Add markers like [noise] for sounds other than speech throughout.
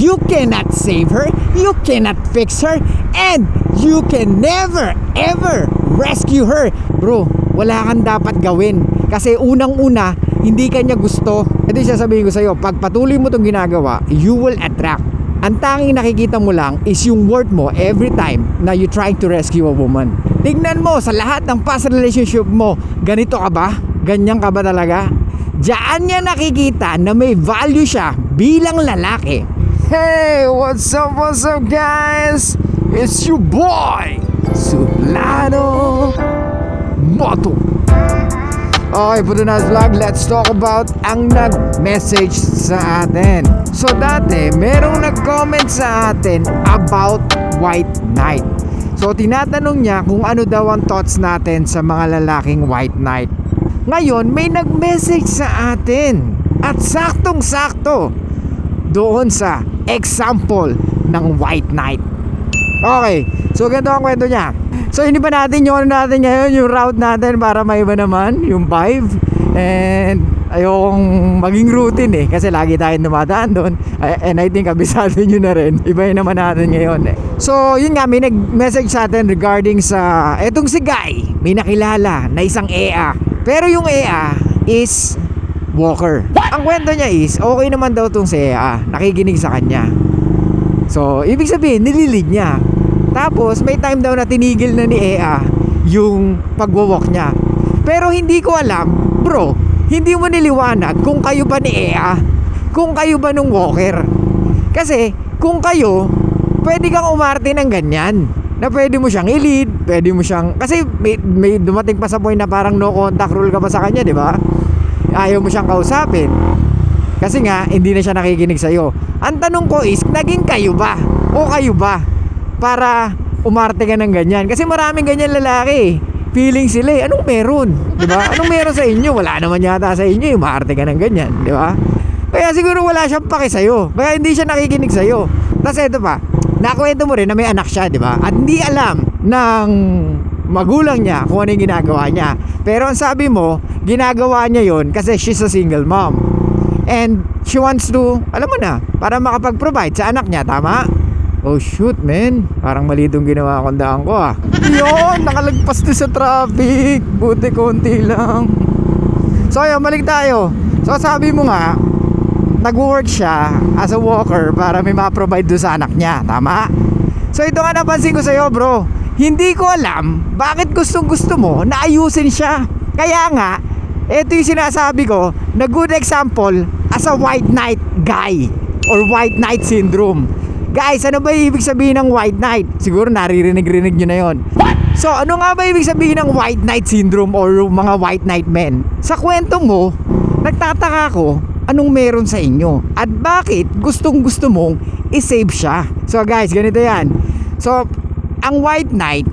You cannot save her, you cannot fix her, and you can never, ever rescue her. Bro, wala kang dapat gawin. Kasi unang-una, hindi kanya gusto. Ito sasabihin ko sa'yo, pag patuloy mo itong ginagawa, you will attract. Ang tanging nakikita mo lang is yung worth mo every time na you trying to rescue a woman. Tignan mo sa lahat ng past relationship mo, ganito ka ba? Ganyan ka ba talaga? Diyan niya nakikita na may value siya bilang lalaki. Hey, what's up, what's up guys? It's your boy, Suplano Moto. Okay, for tonight's vlog, let's talk about ang nag-message sa atin. So dati, merong nag-comment sa atin about White Knight. So tinatanong niya kung ano daw ang thoughts natin sa mga lalaking White Knight. Ngayon, may nag-message sa atin. At saktong-sakto doon sa example ng White Knight. Okay, so ganito ang kwento niya. So hindi ba natin yung ano natin ngayon, yung route natin para maiba naman, yung vibe. And ayokong maging routine eh, kasi lagi tayong dumadaan doon. I- And I think kabisado nyo na rin. [laughs] Ibahin naman natin ngayon eh. So yun nga, may nag-message sa atin regarding sa etong si Guy. May nakilala na isang EA. Pero yung EA is Walker. Ang kwento niya is, okay naman daw tong si EA. Nakikinig sa kanya. So, ibig sabihin, nililid niya. Tapos, may time daw na tinigil na ni Ea yung pagwawalk niya. Pero hindi ko alam, bro, hindi mo niliwanag kung kayo ba ni Ea, kung kayo ba nung walker. Kasi, kung kayo, pwede kang umarte ng ganyan. Na pwede mo siyang i-lead, pwede mo siyang... Kasi may, may dumating pa sa point na parang no contact rule ka pa sa kanya, di ba? Ayaw mo siyang kausapin. Kasi nga, hindi na siya nakikinig sa'yo. Ang tanong ko is, naging kayo ba? O kayo ba? Para umarte ka ng ganyan. Kasi maraming ganyan lalaki. Feeling sila eh. Anong meron? Di ba? Anong meron sa inyo? Wala naman yata sa inyo. Umarte ka ng ganyan. Di ba? Kaya siguro wala siyang pake sa'yo. Kaya hindi siya nakikinig sa'yo. Tapos ito pa, nakwento mo rin na may anak siya, di ba? At hindi alam ng magulang niya kung ano yung ginagawa niya. Pero ang sabi mo, ginagawa niya yon kasi she's a single mom. And she wants to, alam mo na, para makapag-provide sa anak niya, tama? Oh shoot, man. Parang mali itong ginawa kong daan ko ah. Yun, nakalagpas na sa traffic. Buti konti lang. So ayun, balik tayo. So sabi mo nga, nag-work siya as a walker para may ma-provide doon sa anak niya. Tama? So ito nga napansin ko sa'yo bro. Hindi ko alam bakit gustong gusto mo na ayusin siya. Kaya nga, ito yung sinasabi ko na good example as a white knight guy or white knight syndrome. Guys, ano ba ibig sabihin ng white knight? Siguro naririnig-rinig nyo na yon. So, ano nga ba ibig sabihin ng white knight syndrome or mga white knight men? Sa kwento mo, nagtataka ko anong meron sa inyo at bakit gustong gusto mong i-save siya. So guys, ganito yan. So, ang white knight,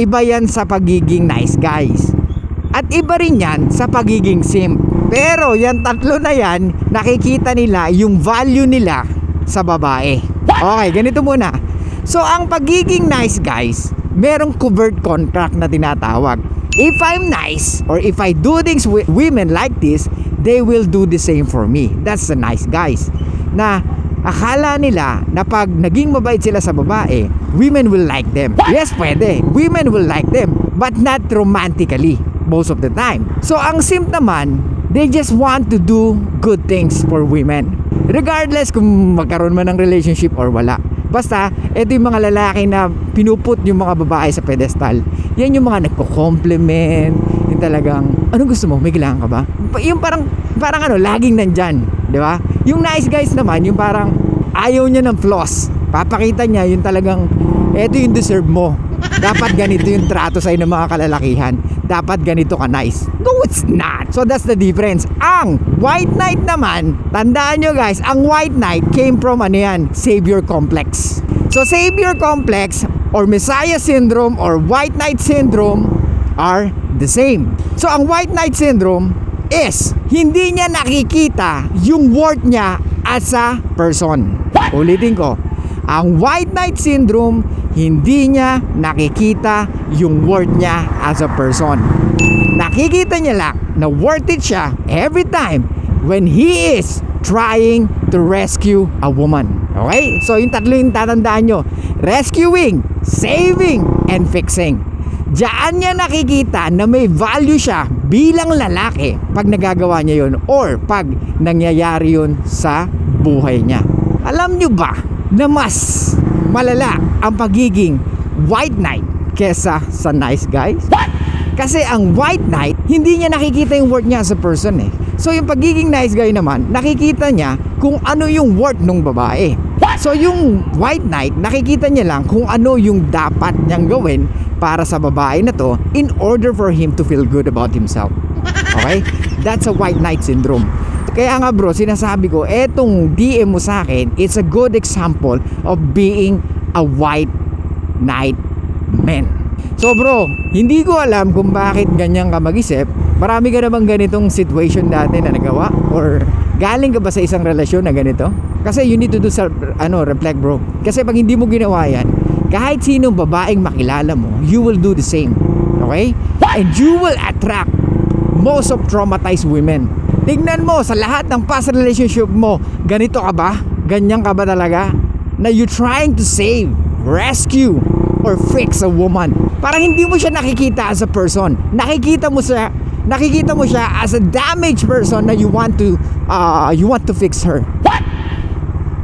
iba yan sa pagiging nice guys. At iba rin yan sa pagiging simp. Pero yan tatlo na yan, nakikita nila yung value nila sa babae. Okay, ganito muna. So ang pagiging nice guys, merong covert contract na tinatawag. If I'm nice or if I do things with women like this, they will do the same for me. That's the nice guys. Na akala nila na pag naging mabait sila sa babae, women will like them. Yes, pwede. Women will like them, but not romantically most of the time. So ang simp naman, they just want to do good things for women. Regardless kung magkaroon man ng relationship or wala. Basta, ito yung mga lalaki na pinuput yung mga babae sa pedestal. Yan yung mga nagko-compliment. Yung talagang, ano gusto mo? May kailangan ka ba? Yung parang, parang ano, laging nandyan. Di ba? Yung nice guys naman, yung parang ayaw niya ng flaws. Papakita niya yung talagang, eto yung deserve mo. Dapat ganito yung trato sa'yo ng mga kalalakihan. Dapat ganito ka nice. No, it's not. So that's the difference. Ang white knight naman, tandaan nyo guys, ang white knight came from ano yan, savior complex. So savior complex or messiah syndrome or white knight syndrome are the same. So ang white knight syndrome is hindi niya nakikita yung worth niya as a person. Ulitin ko, ang white knight syndrome hindi niya nakikita yung worth niya as a person. Nakikita niya lang na worth it siya every time when he is trying to rescue a woman. Okay? So yung tatlo yung tatandaan nyo. Rescuing, saving, and fixing. Diyan niya nakikita na may value siya bilang lalaki pag nagagawa niya yun or pag nangyayari yun sa buhay niya. Alam nyo ba na mas malala ang pagiging white knight kesa sa nice guys? Kasi ang white knight, hindi niya nakikita yung worth niya as a person eh. So yung pagiging nice guy naman, nakikita niya kung ano yung worth ng babae. So yung white knight, nakikita niya lang kung ano yung dapat niyang gawin para sa babae na to in order for him to feel good about himself. Okay? That's a white knight syndrome. Kaya nga bro, sinasabi ko, etong DM mo sa akin, it's a good example of being a white knight man. So bro, hindi ko alam kung bakit ganyan ka mag-isip. Marami ka na bang ganitong situation dati na nagawa? Or galing ka ba sa isang relasyon na ganito? Kasi you need to do self, ano, reflect bro. Kasi pag hindi mo ginawa yan, kahit sinong babaeng makilala mo, you will do the same. Okay? And you will attract most of traumatized women. Tignan mo sa lahat ng past relationship mo, ganito ka ba? Ganyan ka ba talaga? Na you trying to save, rescue, or fix a woman. Parang hindi mo siya nakikita as a person. Nakikita mo siya nakikita mo siya as a damaged person na you want to uh, you want to fix her.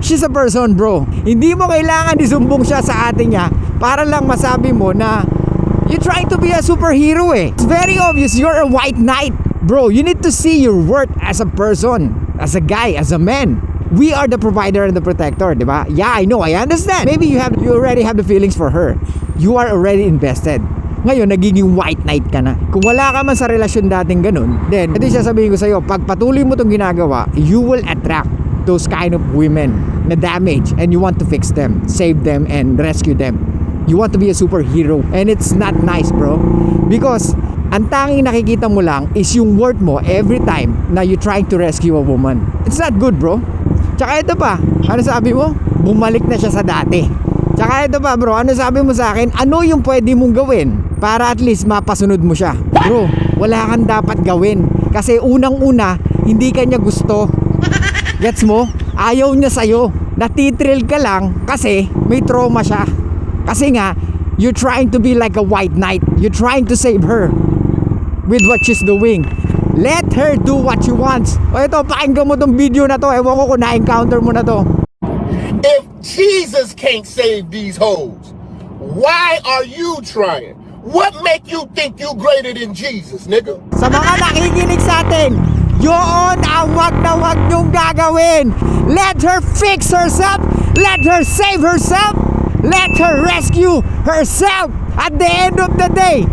She's a person, bro. Hindi mo kailangan isumbong siya sa atin niya para lang masabi mo na you're trying to be a superhero eh. It's very obvious you're a white knight. Bro, you need to see your worth as a person, as a guy, as a man. We are the provider and the protector, di ba? Yeah, I know, I understand. Maybe you have you already have the feelings for her. You are already invested. Ngayon, nagiging white knight ka na. Kung wala ka man sa relasyon dating ganun, then, ito sasabihin ko sa'yo, pag patuloy mo itong ginagawa, you will attract those kind of women na damage and you want to fix them, save them, and rescue them. You want to be a superhero and it's not nice bro because ang tanging nakikita mo lang is yung word mo every time na you trying to rescue a woman. It's not good bro. Tsaka ito pa, ano sabi mo? Bumalik na siya sa dati. Tsaka ito pa bro, ano sabi mo sa akin? Ano yung pwede mong gawin para at least mapasunod mo siya? Bro, wala kang dapat gawin. Kasi unang-una, hindi ka niya gusto. Gets mo? Ayaw niya sa'yo. Natitrill ka lang kasi may trauma siya. Kasi nga, you're trying to be like a white knight. You're trying to save her with what she's doing. Let her do what she wants. O ito, pakinggan mo tong video na to. Ewan ko kung na-encounter mo na to. If Jesus can't save these hoes, why are you trying? What make you think you greater than Jesus, nigga? Sa mga nakikinig sa atin, yun ang wag na wag niyong gagawin. Let her fix herself. Let her save herself. Let her rescue herself. At the end of the day,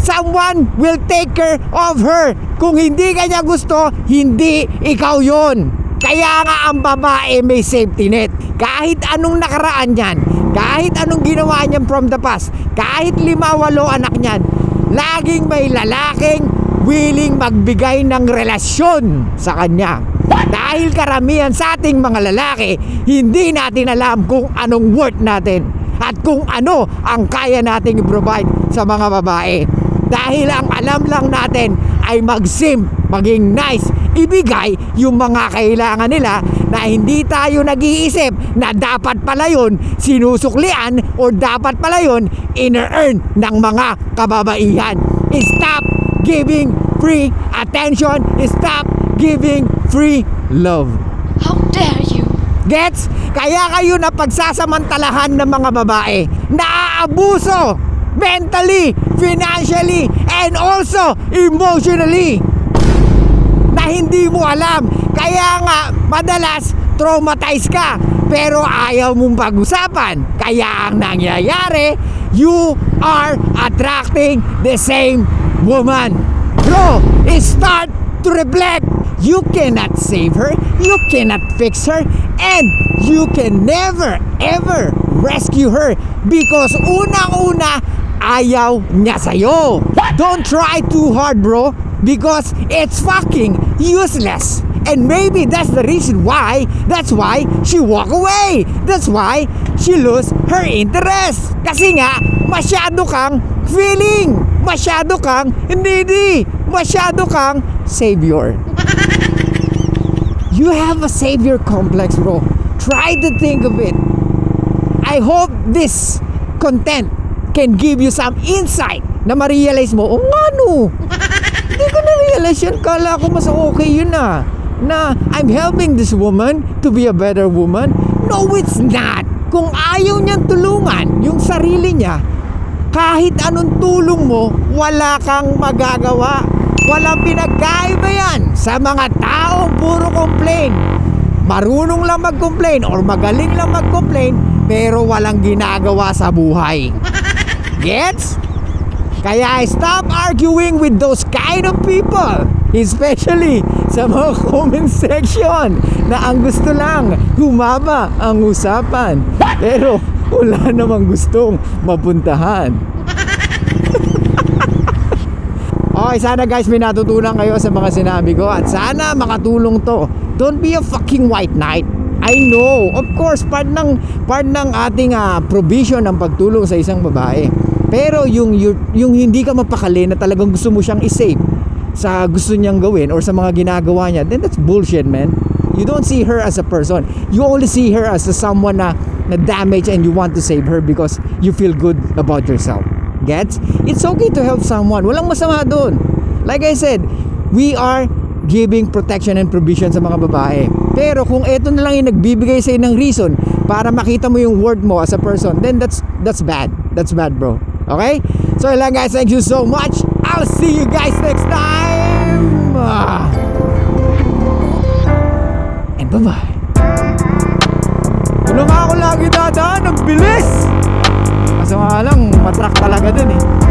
someone will take care of her. Kung hindi kanya gusto, hindi ikaw yon. Kaya nga ang babae may safety net. Kahit anong nakaraan niyan, kahit anong ginawa niyan from the past, kahit lima, walo anak niyan, laging may lalaking willing magbigay ng relasyon sa kanya. Dahil karamihan sa ating mga lalaki, hindi natin alam kung anong worth natin at kung ano ang kaya nating i-provide sa mga babae. Dahil ang alam lang natin ay mag-sim, maging nice, ibigay yung mga kailangan nila na hindi tayo nag-iisip na dapat pala yun sinusuklian or dapat pala yun ina-earn ng mga kababaihan. Stop giving free attention. Stop giving free love. How dare you! Gets? Kaya kayo na pagsasamantalahan ng mga babae. Naaabuso mentally, financially, and also emotionally. Na hindi mo alam. Kaya nga, madalas, traumatized ka. Pero ayaw mong pag-usapan. Kaya ang nangyayari, you are attracting the same woman. Bro, start to reflect. You cannot save her, you cannot fix her, and you can never ever rescue her because unang-una ayaw niya sa'yo. Don't try too hard, bro, because it's fucking useless. And maybe that's the reason why, that's why she walk away. That's why she lose her interest. Kasi nga, masyado kang feeling. Masyado kang needy. Masyado kang savior. you have a savior complex, bro. Try to think of it. I hope this content can give you some insight na ma-realize mo, oh nga no, [laughs] hindi ko na-realize yun. Kala ko mas okay yun na. Na I'm helping this woman to be a better woman. No, it's not. Kung ayaw niyang tulungan yung sarili niya, kahit anong tulong mo, wala kang magagawa. Walang pinagkaiba yan sa mga taong puro complain. Marunong lang mag-complain or magaling lang mag-complain pero walang ginagawa sa buhay. [laughs] Gets? Kaya stop arguing with those kind of people. Especially sa mga comment section na ang gusto lang humaba ang usapan. Pero [laughs] wala namang gustong mapuntahan. [laughs] Okay, sana guys may natutunan kayo sa mga sinabi ko at sana makatulong to. Don't be a fucking white knight. I know, of course, part ng part ng ating ah, provision ng pagtulong sa isang babae. Pero yung, yung yung hindi ka mapakali na talagang gusto mo siyang i-save sa gusto niyang gawin or sa mga ginagawa niya, then that's bullshit, man. You don't see her as a person. You only see her as a someone na na damage and you want to save her because you feel good about yourself. Gets? It's okay to help someone. Walang masama doon. Like I said, we are giving protection and provision sa mga babae. Pero kung ito na lang yung nagbibigay sa'yo ng reason para makita mo yung worth mo as a person, then that's that's bad. That's bad, bro. Okay? So lang guys, thank you so much. I'll see you guys next time. Ah. And bye-bye. Nga ako lagi dadaan, ang bilis! Nga lang, matrak talaga dun eh.